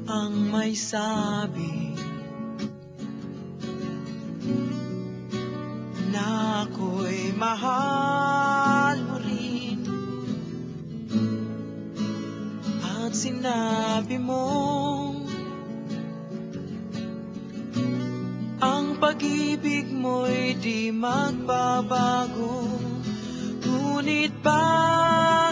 bang may sabi. Na ako'y mahal mo rin. At sinabi mo Ang pag-ibig mo'y di magbabago. Ngunit bakit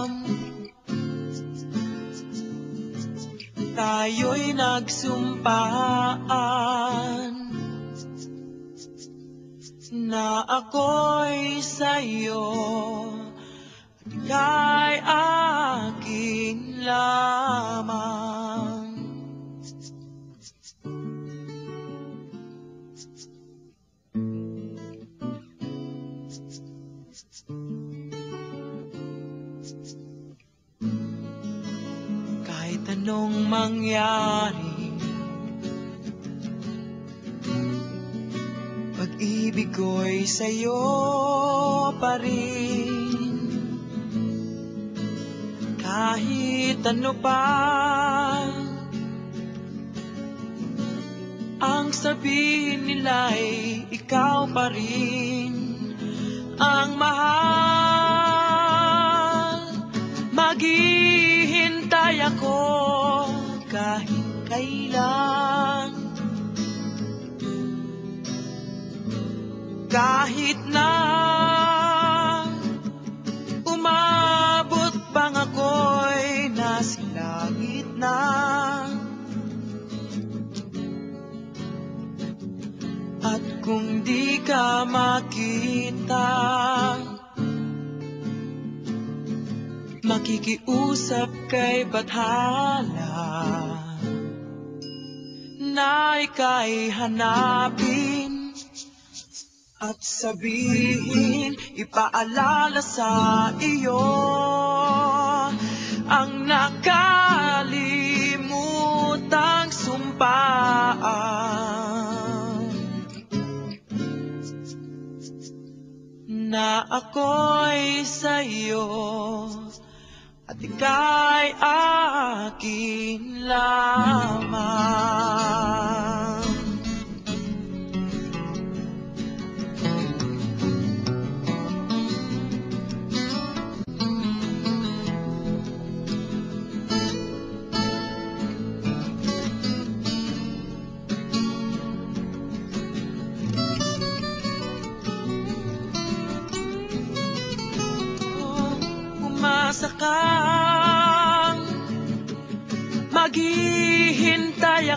Tayo'y nagsumpaan. Na ako'y sa'yo anong mangyari? Pag-ibig ko'y sa'yo pa rin. Kahit ano pa Ang sabihin nila'y ikaw pa rin. Ang mahal Maghihintay kailan. Kahit na umabot bang ako'y nasa langit na At kung di ka makita Makikiusap kay Bathala Na ika'y hanapin At sabihin, ipaalala sa iyo Ang nakalimutang sumpaan Na ako'y sa'yo ika'y akin lamang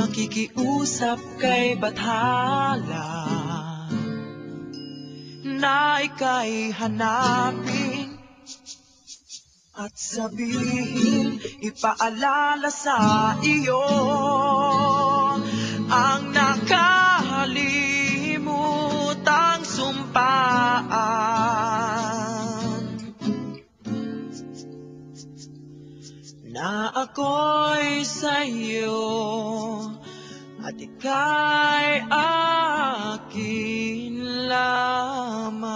Makikiusap kay Bathala Na ika'y hanapin At sabihin, ipaalala sa iyo Ang nakalimutang sumpaan. Na ako'y sa'yo At ika'y akin lamang